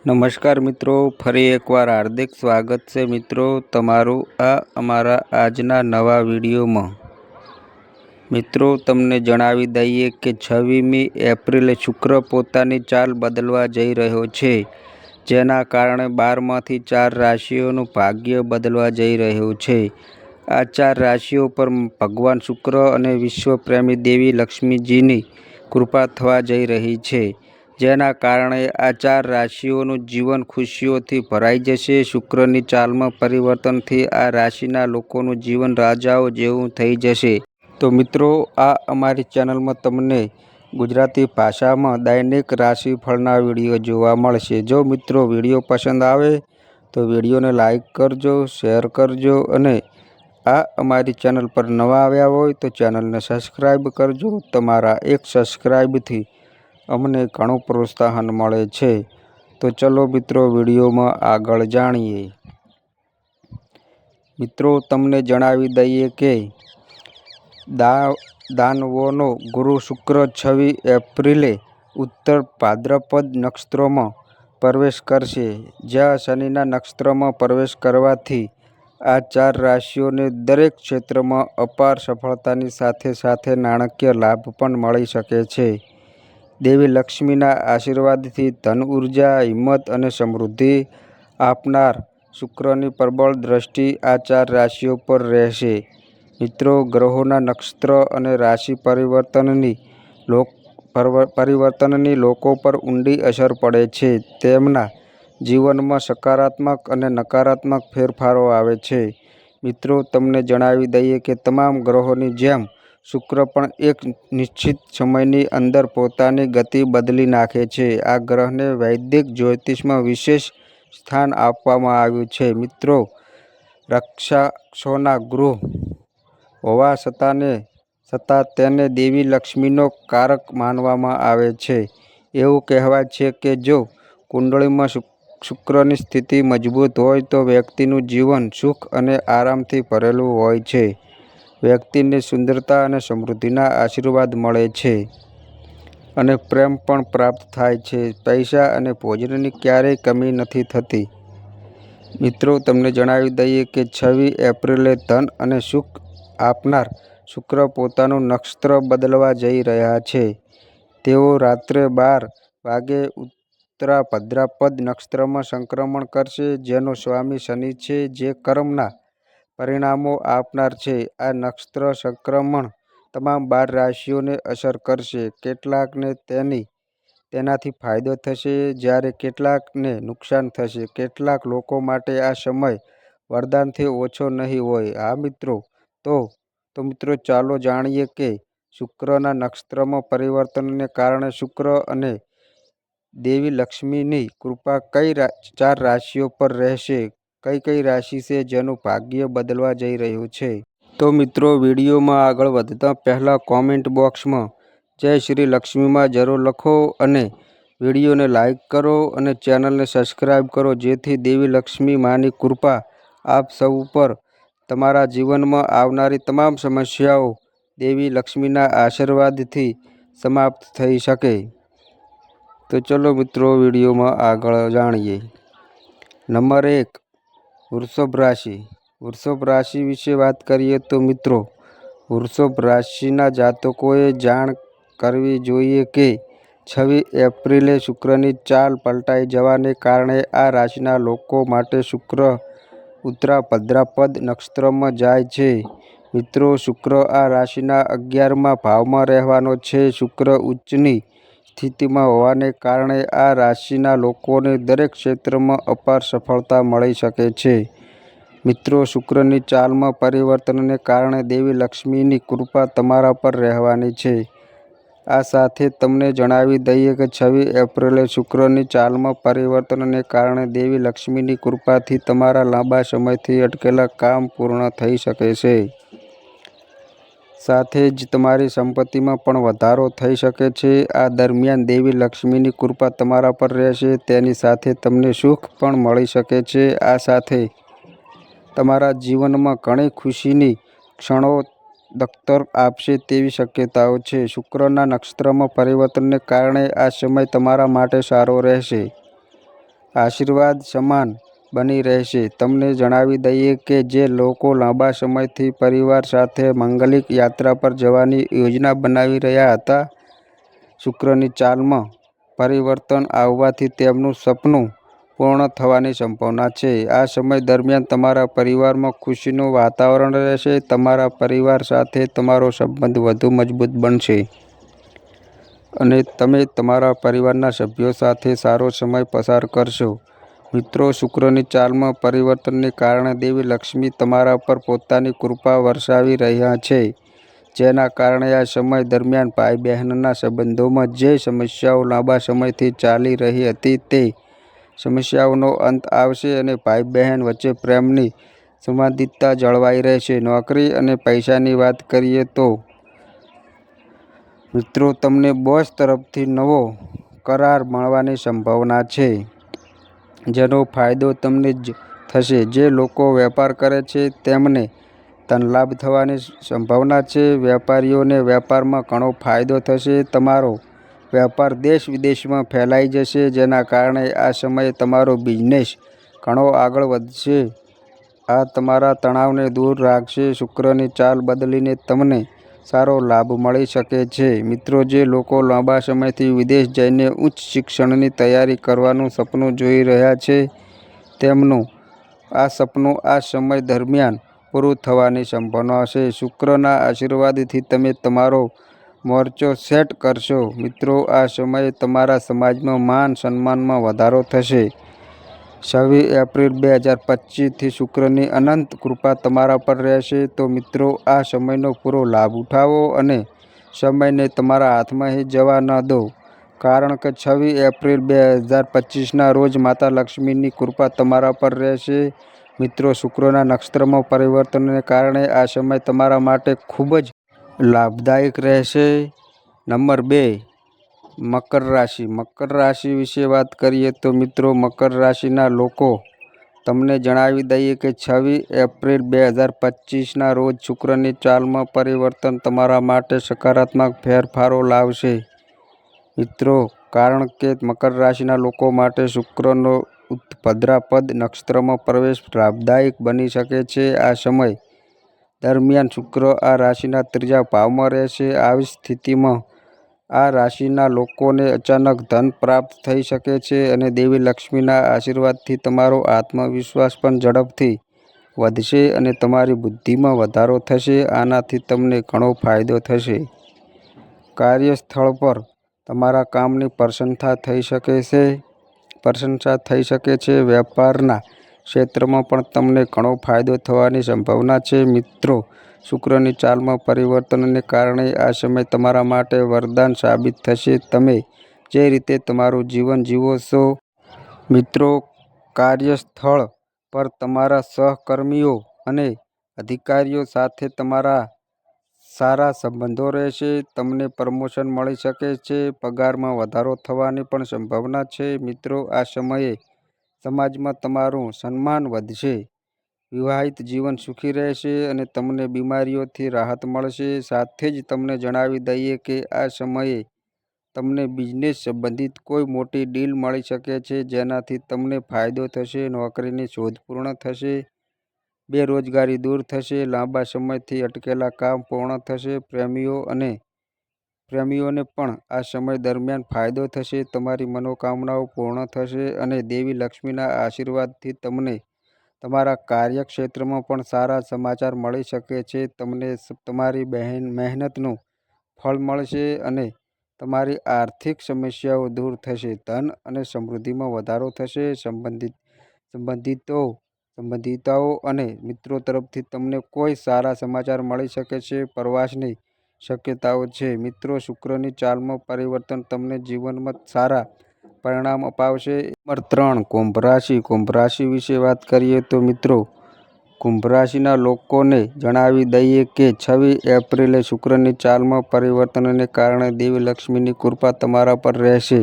નમસ્કાર મિત્રો, ફરી એકવાર હાર્દિક સ્વાગત છે મિત્રો તમારું આ અમારા આજના નવા વિડીયોમાં. મિત્રો, તમને જણાવી દઈએ કે છવ્વીમી એપ્રિલે શુક્ર પોતાની ચાલ બદલવા જઈ રહ્યો છે, જેના કારણે બારમાંથી ચાર રાશિઓનું ભાગ્ય બદલવા જઈ રહ્યું છે. આ ચાર રાશિઓ પર ભગવાન શુક્ર અને વિશ્વપ્રેમી દેવી લક્ષ્મીજીની કૃપા થવા જઈ રહી છે. જેના કારણે આ ચાર રાશિઓનું જીવન ખુશીઓથી ભરાઈ જશે. શુક્રની ચાલમાં પરિવર્તનથી આ રાશિના લોકોનું જીવન રાજાઓ જેવું થઈ જશે. તો મિત્રો, આ અમારી ચેનલમાં તમને ગુજરાતી ભાષામાં દૈનિક રાશિફળના વીડિયો જોવા મળશે. જો મિત્રો વીડિયો પસંદ આવે, તો વિડીયોને લાઈક કરજો, શેર કરજો અને આ અમારી ચેનલ પર નવા આવ્યા હોય તો ચેનલને સબસ્ક્રાઈબ કરજો. તમારા એક સબસ્ક્રાઈબથી અમને ઘણું પ્રોત્સાહન મળે છે. તો ચલો મિત્રો વિડીયોમાં આગળ જાણીએ. મિત્રો, તમને જણાવી દઈએ કે દા, દાનવોનો ગુરુ શુક્ર છવ્વીસ એપ્રિલે ઉત્તર ભાદ્રપદ નક્ષત્રોમાં પ્રવેશ કરશે. જ્યાં શનિના નક્ષત્રમાં પ્રવેશ કરવાથી આ ચાર રાશિઓને દરેક ક્ષેત્રમાં અપાર સફળતાની સાથે સાથે નાણાકીય લાભ પણ મળી શકે છે. દેવી લક્ષ્મીના આશીર્વાદથી ધન ઊર્જા, હિંમત અને સમૃદ્ધિ આપનાર શુક્રની પ્રબળ દ્રષ્ટિ આ ચાર રાશિઓ પર રહેશે. મિત્રો, ગ્રહોના નક્ષત્ર અને રાશિ પરિવર્તનની લોક પરિવર્તનની લોકો પર ઊંડી અસર પડે છે. તેમના જીવનમાં સકારાત્મક અને નકારાત્મક ફેરફારો આવે છે. મિત્રો, તમને જણાવી દઈએ કે તમામ ગ્રહોની જેમ શુક્ર પણ એક નિશ્ચિત સમયની અંદર પોતાની ગતિ બદલી નાખે છે. આ ગ્રહને વૈદિક જ્યોતિષમાં વિશેષ સ્થાન આપવામાં આવ્યું છે. મિત્રો રક્ષાક્ષોના ગૃહ હોવા છતાંને, છતાં તેને દેવી લક્ષ્મીનો કારક માનવામાં આવે છે. એવું કહેવાય છે કે જો કુંડળીમાં શુક્રની સ્થિતિ મજબૂત હોય તો વ્યક્તિનું જીવન સુખ અને આરામથી ભરેલું હોય છે. વ્યક્તિને સુંદરતા અને સમૃદ્ધિના આશીર્વાદ મળે છે. અને પ્રેમ પણ પ્રાપ્ત થાય છે. પૈસા અને ભોજનની ક્યારેય કમી નથી થતી. મિત્રો, તમને જણાવી દઈએ કે છવ્વી એપ્રિલે ધન અને સુખ આપનાર શુક્ર પોતાનું નક્ષત્ર બદલવા જઈ રહ્યા છે. તેઓ રાત્રે બાર વાગે ઉત્તરા ભદ્રાપદ નક્ષત્રમાં સંક્રમણ કરશે, જેનો સ્વામી શનિ છે, જે કર્મના પરિણામો આપનાર છે. આ નક્ષત્ર સંક્રમણ તમામ બાર રાશિઓને અસર કરશે. કેટલાકને તેની, તેનાથી ફાયદો થશે જ્યારે કેટલાકને નુકસાન થશે. કેટલાક લોકો માટે આ સમય વરદાનથી ઓછો નહીં હોય. હા, મિત્રો? તો તો મિત્રો, ચાલો જાણીએ કે શુક્રના નક્ષત્રમાં પરિવર્તનને કારણે શુક્ર અને દેવી લક્ષ્મીની કૃપા કઈ ચાર રાશિઓ પર રહેશે? કઈ કઈ રાશિ છે જેનું ભાગ્ય બદલવા જઈ રહ્યું છે? તો મિત્રો, વિડીયોમાં આગળ વધતા પહેલાં કોમેન્ટ બોક્સમાં જય શ્રી લક્ષ્મીમાં જરૂર લખો અને વિડીયોને લાઈક કરો અને ચેનલને સબસ્ક્રાઈબ કરો. જેથી દેવી લક્ષ્મી માની કૃપા આપ સૌ ઉપર તમારા જીવનમાં આવનારી તમામ સમસ્યાઓ દેવી લક્ષ્મીના આશીર્વાદથી સમાપ્ત થઈ શકે. તો ચલો મિત્રો, વિડીયોમાં આગળ જાણીએ. નંબર એક વૃષભ રાશિ. વૃષભ રાશિ વિશે વાત કરીએ તો મિત્રો, વૃષભ રાશિના જાતકોએ જાણ કરવી જોઈએ કે છવ્વીસ એપ્રિલે શુક્રની ચાલ પલટાઈ જવાને કારણે આ રાશિના લોકો માટે શુક્ર, ઉત્તરા, ભદ્રાપદ નક્ષત્રમાં જાય છે. મિત્રો, શુક્ર આ રાશિના અગિયારમાં ભાવમાં રહેવાનો છે. શુક્ર ઉચ્ચની સ્થિતિમાં હોવાને કારણે આ રાશિના લોકોને દરેક ક્ષેત્રમાં અપાર સફળતા મળી શકે છે. મિત્રો, શુક્રની ચાલમાં પરિવર્તનને કારણે દેવી લક્ષ્મીની કૃપા તમારા પર રહેવાની છે. આ સાથે તમને જણાવી દઈએ કે છવ્વીસ એપ્રિલે શુક્રની ચાલમાં પરિવર્તનને કારણે દેવી લક્ષ્મીની કૃપાથી તમારા લાંબા સમયથી અટકેલા કામ પૂર્ણ થઈ શકે છે. સાથે જ તમારી સંપત્તિમાં પણ વધારો થઈ શકે છે. આ દરમિયાન દેવી લક્ષ્મીની કૃપા તમારા પર રહેશે, તેની સાથે તમને સુખ પણ મળી શકે છે. આ સાથે તમારા જીવનમાં ઘણી ખુશીની ક્ષણો દખ્તર આપશે તેવી શક્યતાઓ છે. શુક્રના નક્ષત્રમાં પરિવર્તનને કારણે આ સમય તમારા માટે સારો રહેશે. આશીર્વાદ સમાન બની રહેશે. તમને જણાવી દઈએ કે જે લોકો લાંબા સમયથી પરિવાર સાથે મંગલિક યાત્રા પર જવાની યોજના બનાવી રહ્યા હતા, શુક્રની ચાલમાં પરિવર્તન આવવાથી તેમનું સપનું પૂર્ણ થવાની સંભાવના છે. આ સમય દરમિયાન તમારા પરિવારમાં ખુશીનું વાતાવરણ રહેશે, તમારા પરિવાર સાથે તમારો સંબંધ વધુ મજબૂત બનશે અને તમે તમારા પરિવારના સભ્યો સાથે સારો સમય પસાર કરશો. મિત્રો, શુક્રની ચાલમાં પરિવર્તનને કારણે દેવી લક્ષ્મી તમારા પર પોતાની કૃપા વરસાવી રહ્યા છે, જેના કારણે આ સમય દરમિયાન ભાઈ બહેનના સંબંધોમાં જે સમસ્યાઓ લાંબા સમયથી ચાલી રહી હતી તે સમસ્યાઓનો અંત આવશે અને ભાઈ બહેન વચ્ચે પ્રેમની સંવાદિતતા જળવાઈ રહેશે. નોકરી અને પૈસાની વાત કરીએ તો, મિત્રો, તમને બોસ તરફથી નવો કરાર મળવાની સંભાવના છે. જેનો ફાયદો તમને જ થશે. જે લોકો વેપાર કરે છે, તેમને ધનલાભ થવાની સંભાવના છે. વેપારીઓને વેપારમાં ઘણો ફાયદો થશે. તમારો વેપાર દેશ વિદેશમાં ફેલાઈ જશે, જેના કારણે આ સમયે તમારો બિઝનેસ ઘણો આગળ વધશે. આ તમારા તણાવને દૂર રાખશે. શુક્રની ચાલ બદલીને તમને સારો લાભ મળી શકે છે. મિત્રો, જે લોકો લાંબા સમયથી વિદેશ જઈને ઉચ્ચ શિક્ષણની તૈયારી કરવાનું સપનું જોઈ રહ્યા છે, તેમનું આ સપનું આ સમય દરમિયાન પૂરું થવાની સંભાવના છે. શુક્રના આશીર્વાદથી તમે તમારો મોરચો સેટ કરશો. મિત્રો, આ સમયે તમારા સમાજમાં માન સન્માનમાં વધારો થશે. છવ્વીસ એપ્રિલ બે હજાર પચીસથી શુક્રની અનંત કૃપા તમારા પર રહેશે. તો મિત્રો, આ સમયનો પૂરો લાભ ઉઠાવો અને સમયને તમારા હાથમાં જવા ન દો. કારણ કે છવ્વીસ એપ્રિલ બે હજાર પચીસના રોજ માતા લક્ષ્મીની કૃપા તમારા પર રહેશે. મિત્રો, શુક્રના નક્ષત્રમાં પરિવર્તનને કારણે આ સમય તમારા માટે ખૂબ જ લાભદાયક રહેશે. નંબર બે મકર રાશિ. મકર રાશિ વિશે વાત કરીએ તો મિત્રો, મકર રાશિના લોકો તમને જણાવી દઈએ કે છવ્વીસ એપ્રિલ બે હજાર પચીસના રોજ શુક્રની ચાલમાં પરિવર્તન તમારા માટે સકારાત્મક ફેરફારો લાવશે. મિત્રો, કારણ કે મકર રાશિના લોકો માટે શુક્રનો ભદ્રાપદ નક્ષત્રમાં પ્રવેશ લાભદાયક બની શકે છે આ સમય દરમિયાન શુક્ર આ રાશિના ત્રીજા ભાવમાં રહેશે. આવી સ્થિતિમાં આ રાશિના લોકોને અચાનક ધન પ્રાપ્ત થઈ શકે છે અને દેવી લક્ષ્મીના આશીર્વાદથી તમારો આત્મવિશ્વાસ પણ ઝડપથી વધશે અને તમારી બુદ્ધિમાં વધારો થશે. આનાથી તમને ઘણો ફાયદો થશે. કાર્યસ્થળ પર તમારા કામની પ્રશંસા થઈ શકે છે. પ્રશંસા થઈ શકે છે. વેપારના ક્ષેત્રમાં પણ તમને ઘણો ફાયદો થવાની સંભાવના છે. મિત્રો શુક્રની ચાલમાં પરિવર્તનને કારણે આ સમય તમારા માટે વરદાન સાબિત થશે. તમે જે રીતે તમારું જીવન જીવો છો, મિત્રો, કાર્યસ્થળ પર તમારા સહકર્મીઓ અને અધિકારીઓ સાથે તમારા સારા સંબંધો રહેશે. તમને પ્રમોશન મળી શકે છે, પગારમાં વધારો થવાની પણ સંભાવના છે. મિત્રો, આ સમયે સમાજમાં તમારું સન્માન વધશે. વિવાહિત જીવન સુખી રહેશે અને તમને બીમારીઓથી રાહત મળશે. સાથે જ તમને જણાવી દઈએ કે આ સમયે તમને બિઝનેસ સંબંધિત કોઈ મોટી ડીલ મળી શકે છે, જેનાથી તમને ફાયદો થશે, નોકરીની શોધ પૂર્ણ થશે, બેરોજગારી દૂર થશે, લાંબા સમયથી અટકેલા કામ પૂર્ણ થશે, પ્રેમીઓ અને પ્રેમીઓને પણ આ સમય દરમિયાન ફાયદો થશે, તમારી મનોકામનાઓ પૂર્ણ થશે અને દેવી લક્ષ્મીના આશીર્વાદથી તમને તમારા કાર્યક્ષેત્રમાં પણ સારા સમાચાર મળી શકે છે. તમને તમારી બહેન, મહેનતનું ફળ મળશે અને તમારી આર્થિક સમસ્યાઓ દૂર થશે. ધન અને સમૃદ્ધિમાં વધારો થશે. સંબંધિત, સંબંધિતો, સંબંધિતાઓ અને મિત્રો તરફથી તમને કોઈ સારા સમાચાર મળી શકે છે. પ્રવાસની શક્યતાઓ છે. મિત્રો, શુક્રની ચાલમાં પરિવર્તન તમને જીવનમાં સારા પરિણામ અપાવશે. નંબર ત્રણ, કુંભ રાશિ. કુંભ રાશિ વિશે વાત કરીએ તો મિત્રો, કુંભ રાશિના લોકોને જણાવી દઈએ કે છવ્વીસ એપ્રિલે શુક્રની ચાલમાં પરિવર્તનને કારણે દેવી લક્ષ્મીની કૃપા તમારા પર રહેશે.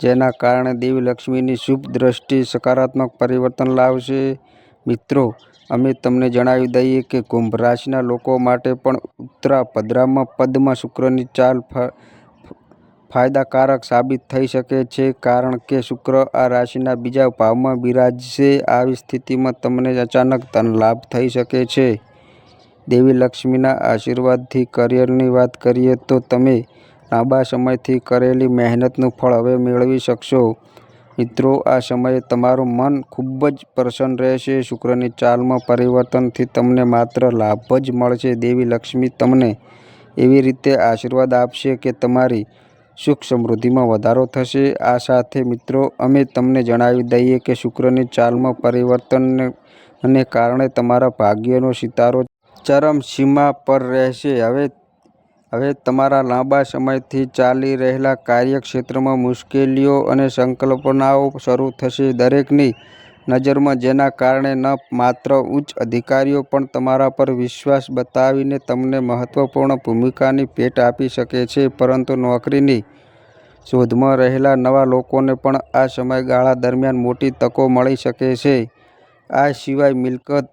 જેના કારણે દેવી લક્ષ્મીની શુભ દ્રષ્ટિ સકારાત્મક પરિવર્તન લાવશે. મિત્રો, અમે તમને જણાવી દઈએ કે કુંભ રાશિના લોકો માટે પણ ઉત્તરા પદરામાં પદમાં શુક્રની ચાલ ફાયદાકારક સાબિત થઈ શકે છે કારણ કે શુક્ર આ રાશિના બીજા ભાવમાં બિરાજશે. આવી સ્થિતિમાં તમને અચાનક ધન લાભ થઈ શકે છે. દેવી લક્ષ્મીના આશીર્વાદથી કરિયરની વાત કરીએ તો તમે લાંબા સમયથી કરેલી મહેનતનું ફળ હવે મેળવી શકશો. મિત્રો, આ સમયે તમારું મન ખૂબ જ પ્રસન્ન રહેશે. શુક્રની ચાલમાં પરિવર્તનથી તમને માત્ર લાભ જ મળશે. દેવી લક્ષ્મી તમને એવી રીતે આશીર્વાદ આપશે કે તમારી સુખ સમૃદ્ધિમાં વધારો થશે. આ સાથે મિત્રો, અમે તમને જણાવી દઈએ કે શુક્રની ચાલમાં પરિવર્તનને કારણે તમારા ભાગ્યનો સિતારો ચરમસીમા પર રહેશે. હવે હવે તમારા લાંબા સમયથી ચાલી રહેલા કાર્યક્ષેત્રમાં મુશ્કેલીઓ અને સંકલ્પનાઓ શરૂ થશે. દરેકની નજરમાં જેના કારણે ન માત્ર ઉચ્ચ અધિકારીઓ પણ તમારા પર વિશ્વાસ બતાવીને તમને મહત્વપૂર્ણ ભૂમિકાની ભેટ આપી શકે છે, પરંતુ નોકરીની શોધમાં રહેલા નવા લોકોને પણ આ સમયગાળા દરમિયાન મોટી તકો મળી શકે છે. આ સિવાય મિલકત,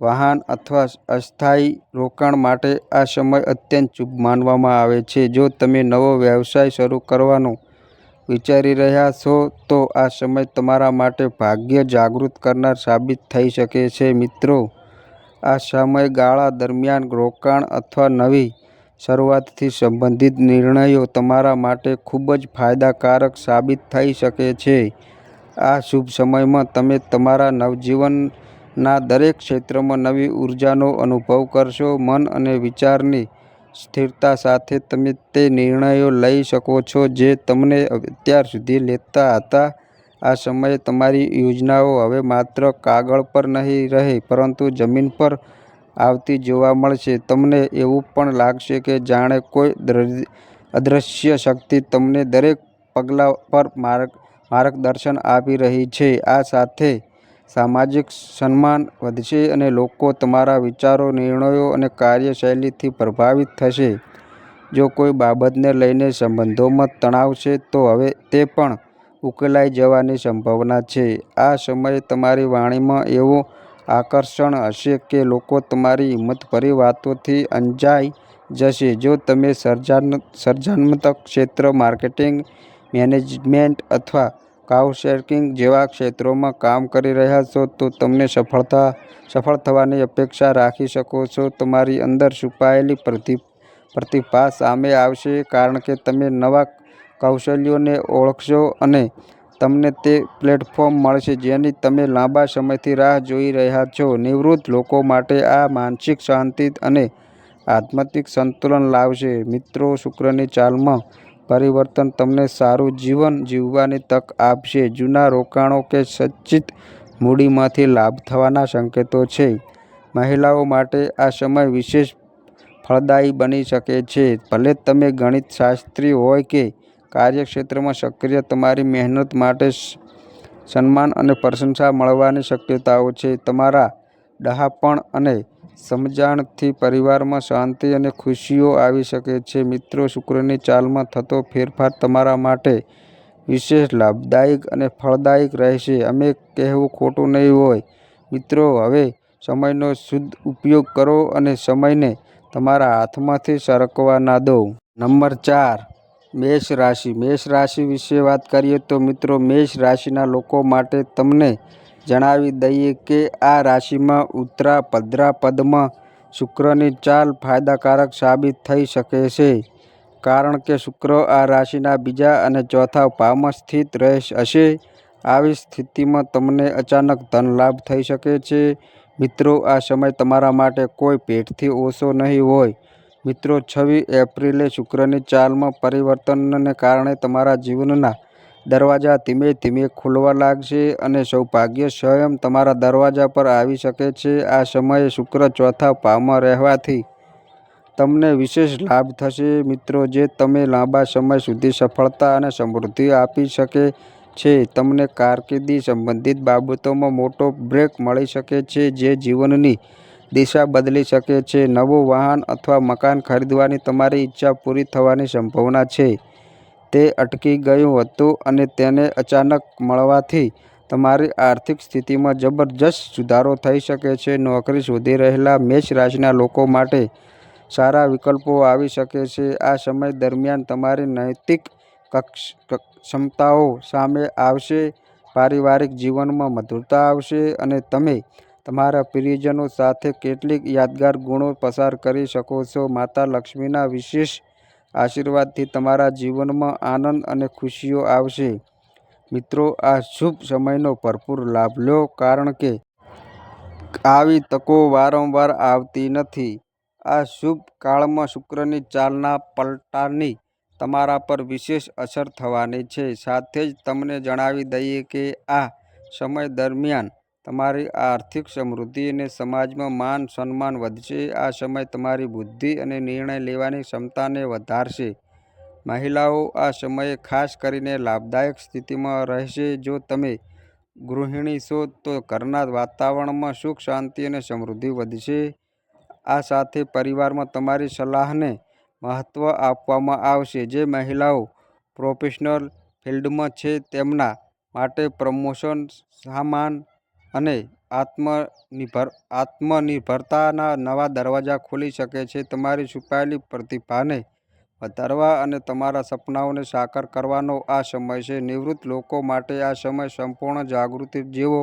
વાહન અથવા અસ્થાયી રોકાણ માટે આ સમય અત્યંત શુભ માનવામાં આવે છે. જો તમે નવો વ્યવસાય શરૂ કરવાનું વિચારી રહ્યા છો, તો આ સમય તમારા માટે ભાગ્ય જાગૃત કરનાર સાબિત થઈ શકે છે, મિત્રો. આ સમયગાળા દરમિયાન રોકાણ અથવા નવી શરૂઆતથી સંબંધિત નિર્ણયો તમારા માટે ખૂબ જ ફાયદાકારક સાબિત થઈ શકે છે. આ શુભ સમયમાં તમે તમારા નવજીવનના દરેક ક્ષેત્રમાં નવી ઉર્જાનો અનુભવ કરશો, મન અને વિચારની સ્થિરતા સાથે તમે તે નિર્ણયો લઈ શકો છો જે તમને અત્યાર સુધી લેતા હતા. આ સમયે તમારી યોજનાઓ હવે માત્ર કાગળ પર નહીં રહે, પરંતુ જમીન પર આવતી જોવા મળશે. તમને એવું પણ લાગશે કે જાણે કોઈ અદૃશ્ય શક્તિ તમને દરેક પગલા પર માર્ગ, માર્ગદર્શન આપી રહી છે. આ સાથે સામાજિક સન્માન વધશે અને લોકો તમારા વિચારો, નિર્ણયો અને કાર્યશૈલીથી પ્રભાવિત થશે. જો કોઈ બાબતને લઈને સંબંધોમાં તણાવ છે, તો હવે તે પણ ઉકેલાઈ જવાની સંભાવના છે. આ સમયે તમારી વાણીમાં એવો આકર્ષણ હશે કે લોકો તમારી હિંમતભરી વાતોથી અંજાઈ જશે. જો તમે સર્જન, સર્જનાત્મક ક્ષેત્ર, માર્કેટિંગ, મેનેજમેન્ટ અથવા કાઉન્સેલિંગ જેવા ક્ષેત્રોમાં કામ કરી રહ્યા છો, તો તમને સફળતા સફળ થવાની અપેક્ષા રાખી શકો છો. તમારી અંદર છુપાયેલી પ્રતિ, પ્રતિભા સામે આવશે, કારણ કે તમે નવા કૌશલ્યોને ઓળખશો અને તમને તે પ્લેટફોર્મ મળશે જેની તમે લાંબા સમયથી રાહ જોઈ રહ્યા છો. નિવૃત્ત લોકો માટે આ માનસિક શાંતિ અને આધ્યાત્મિક સંતુલન લાવશે. મિત્રો, શુક્રની ચાલમાં પરિવર્તન તમને સારું જીવન જીવવાની તક આપશે. જૂના રોકાણો કે સંચિત મૂડીમાંથી લાભ થવાના સંકેતો છે. મહિલાઓ માટે આ સમય વિશેષ ફળદાયી બની શકે છે. ભલે તમે ગણિત શાસ્ત્રી હોય કે કાર્યક્ષેત્રમાં સક્રિય, તમારી મહેનત માટે સન્માન અને પ્રશંસા મળવાની શક્યતાઓ છે. તમારા ડહાપણ અને સમજણથી પરિવારમાં શાંતિ અને ખુશીઓ આવી શકે છે. મિત્રો, શુક્રની ચાલમાં થતો ફેરફાર તમારા માટે વિશેષ લાભદાયક અને ફળદાયક રહેશે. અમે કહેવું ખોટું નહીં હોય. મિત્રો, હવે સમયનો શુદ્ધ ઉપયોગ કરો અને સમયને તમારા હાથમાંથી સરકવા ના દો. નંબર ચાર, મેષ રાશિ. મેષ રાશિ વિશે વાત કરીએ તો મિત્રો, મેષ રાશિના લોકો માટે તમને જણાવી દઈએ કે આ રાશિમાં ઉત્તરા, ભદ્રા, પદમાં શુક્રની ચાલ ફાયદાકારક સાબિત થઈ શકે છે. કારણ કે શુક્ર આ રાશિના બીજા અને ચોથા ભાવમાં સ્થિત રહેશે હશે. આવી સ્થિતિમાં તમને અચાનક ધન લાભ થઈ શકે છે. મિત્રો, આ સમય તમારા માટે કોઈ ભેટથી ઓછો નહીં હોય. મિત્રો, છવ્વીસ એપ્રિલે શુક્રની ચાલમાં પરિવર્તનને કારણે તમારા જીવનના દરવાજા ધીમે ધીમે ખુલવા લાગશે અને સૌભાગ્ય સ્વયં તમારા દરવાજા પર આવી શકે છે. આ સમયે શુક્ર ચોથા ભાવમાં રહેવાથી તમને વિશેષ લાભ થશે. મિત્રો, જે તમે લાંબા સમય સુધી સફળતા અને સમૃદ્ધિ આપી શકે છે, તમને કારકિર્દી સંબંધિત બાબતોમાં મોટો બ્રેક મળી શકે છે, જે જીવનની દિશા બદલી શકે છે. નવું વાહન અથવા મકાન ખરીદવાની તમારી ઈચ્છા પૂરી થવાની સંભાવના છે. તે અટકી ગયું હતું અને તેને અચાનક મળવાથી તમારી આર્થિક સ્થિતિમાં જબરજસ્ત સુધારો થઈ શકે છે. નોકરી શોધી રહેલા મેષ રાશિના લોકો માટે સારા વિકલ્પો આવી શકે છે. આ સમય દરમિયાન તમારી નૈતિક ક્ષમતાઓ સામે આવશે, પારિવારિક જીવનમાં મધુરતા આવશે અને તમે તમારા પ્રિયજનો સાથે કેટલીક યાદગાર ગુણો પસાર કરી શકો છો. માતા લક્ષ્મીના વિશેષ આશીર્વાદથી તમારા જીવનમાં આનંદ અને ખુશીઓ આવશે. મિત્રો, આ શુભ સમયનો ભરપૂર લાભ લો, કારણ કે આવી તકો વારંવાર આવતી નથી. આ શુભ કાળમાં શુક્રની ચાલના પલટાની તમારા પર વિશેષ અસર થવાની છે. સાથે જ તમને જણાવી દઈએ કે આ સમય દરમિયાન તમારી આર્થિક સમૃદ્ધિ અને સમાજમાં માન સન્માન વધશે. આ સમય તમારી બુદ્ધિ અને નિર્ણય લેવાની ક્ષમતાને વધારશે. મહિલાઓ આ સમયે ખાસ કરીને લાભદાયક સ્થિતિમાં રહેશે. જો તમે ગૃહિણી છો, તો ઘરના વાતાવરણમાં સુખ, શાંતિ અને સમૃદ્ધિ વધશે. આ સાથે પરિવારમાં તમારી સલાહને મહત્ત્વ આપવામાં આવશે. જે મહિલાઓ પ્રોફેશનલ ફિલ્ડમાં છે, તેમના માટે પ્રમોશન સન્માન અને આત્મનિર્ભરતાના નવા દરવાજા ખોલી શકે છે. તમારી છુપાયેલી પ્રતિભાને વધારવા અને તમારા સપનાઓને સાકાર કરવાનો આ સમય છે. નિવૃત્ત લોકો માટે આ સમય સંપૂર્ણ જાગૃતિ જેવો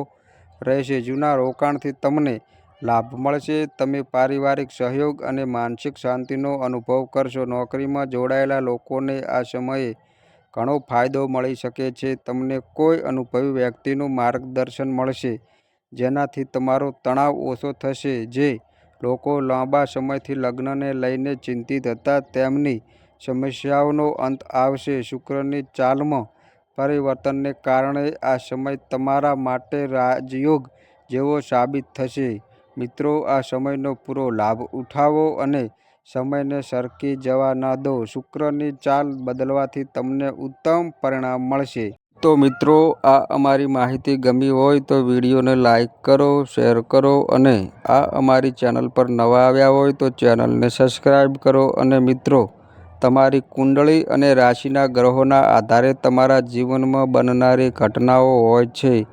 રહેશે. જૂના રોકાણથી તમને લાભ મળશે. તમે પારિવારિક સહયોગ અને માનસિક શાંતિનો અનુભવ કરશો. નોકરીમાં જોડાયેલા લોકોને આ સમયે ઘણો ફાયદો મળી શકે છે. તમને કોઈ અનુભવી વ્યક્તિનું માર્ગદર્શન મળશે. જેનાથી તમારો તણાવ ઓછો થશે. જે લોકો લાંબા સમયથી લગ્નને લઈને ચિંતિત હતા, તેમની સમસ્યાઓનો અંત આવશે. શુક્રની ચાલમાં પરિવર્તનને કારણે આ સમય તમારા માટે રાજયોગ જેવો સાબિત થશે. મિત્રો, આ સમયનો પૂરો લાભ ઉઠાવો અને સમયને સરકી જવા ન દો. શુક્રની ચાલ બદલવાથી તમને ઉત્તમ પરિણામ મળશે. તો મિત્રો, આ અમારી માહિતી ગમી હોય તો વિડીયોને લાઇક કરો, શેર કરો અને આ અમારી ચેનલ પર નવા આવ્યા હોય તો ચેનલને સબસ્ક્રાઈબ કરો અને મિત્રો, તમારી કુંડળી અને રાશિના ગ્રહોના આધારે તમારા જીવનમાં બનનારી ઘટનાઓ હોય છે.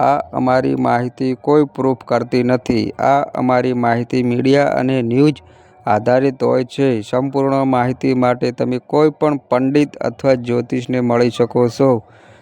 આ અમારી માહિતી કોઈ પ્રૂફ કરતી નથી. આ અમારી માહિતી મીડિયા અને ન્યૂઝ આધારિત હોય છે. સંપૂર્ણ માહિતી માટે તમે કોઈ પણ પંડિત અથવા જ્યોતિષને મળી શકો છો.